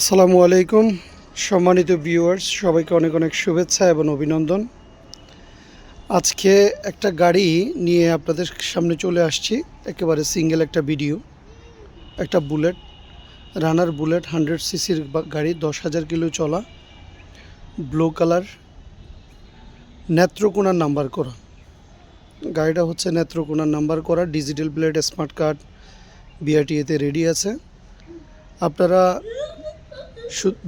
আসসালামু আলাইকুম, সম্মানিত ভিউয়ার্স সবাইকে অনেক অনেক শুভেচ্ছা এবং অভিনন্দন। আজকে একটা গাড়ি নিয়ে আপনাদের সামনে চলে আসছি, একেবারে সিঙ্গেল একটা ভিডিও একটা বুলেট রানার বুলেট হান্ড্রেড সিসির গাড়ি, দশ হাজার কিলো চলা ব্লু কালার নেত্রকোনার নাম্বার করা। গাড়িটা হচ্ছে নেত্রকোনার নাম্বার করা ডিজিটাল প্লেট স্মার্ট কার্ড বিআরটিএতে রেডি আছে। আপনারা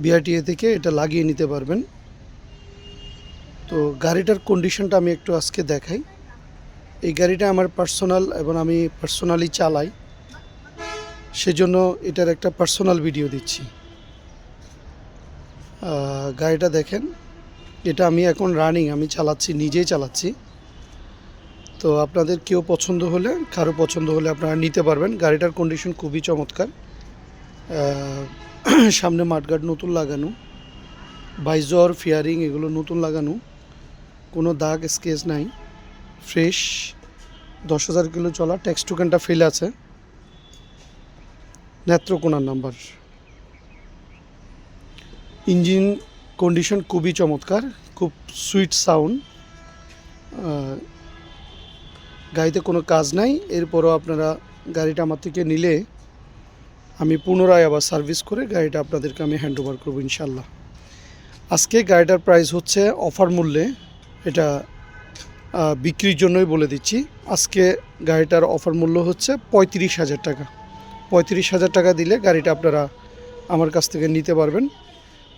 বিআরটিএ থেকে এটা লাগিয়ে নিতে পারবেন। তো গাড়িটার কন্ডিশনটা আমি একটু আজকে দেখাই। এই গাড়িটা আমার পার্সোনাল এবং আমি পার্সোনালি চালাই। সেজন্য এটার একটা পার্সোনাল ভিডিও দিচ্ছি। গাড়িটা দেখেন, এটা আমি এখন রানিং আমি চালাচ্ছি, নিজেই চালাচ্ছি। তো আপনাদের কেউ পছন্দ হলে, কারও পছন্দ হলে আপনারা নিতে পারবেন। গাড়িটার কন্ডিশন খুবই চমৎকার। সামনে মাঠগার্ড নতুন লাগানো বাইজর ফিয়ারিং এগুলো নতুন লাগানো, কোনো দাগ, স্কেচ নাই, ফ্রেশ, দশ হাজার কিলো চলা, ট্যাক্স টোকেনটা ফেল আছে। নেত্রকোনার নাম্বার। ইঞ্জিন কন্ডিশন খুবই চমৎকার, খুব সুইট সাউন্ড। গাড়িতে কোনো কাজ নাই, এরপরও আপনারা গাড়িটা আমার থেকে নিলে আমি পুনরায় আবার সার্ভিস করে গাড়িটা আপনাদেরকে আমি হ্যান্ড ওভার করব ইনশাল্লাহ আজকে গাড়িটার প্রাইস হচ্ছে অফার মূল্যে, এটা বিক্রির জন্যই বলে দিচ্ছি। আজকে গাড়িটার অফার মূল্য হচ্ছে পঁয়ত্রিশ হাজার টাকা। পঁয়ত্রিশ হাজার টাকা দিলে গাড়িটা আপনারা আমার কাছ থেকে নিতে পারবেন।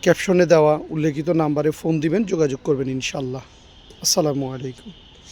ক্যাপশনে দেওয়া উল্লেখিত নাম্বারে ফোন দিবেন, যোগাযোগ করবেন ইনশাল্লাহ আসসালামু আলাইকুম।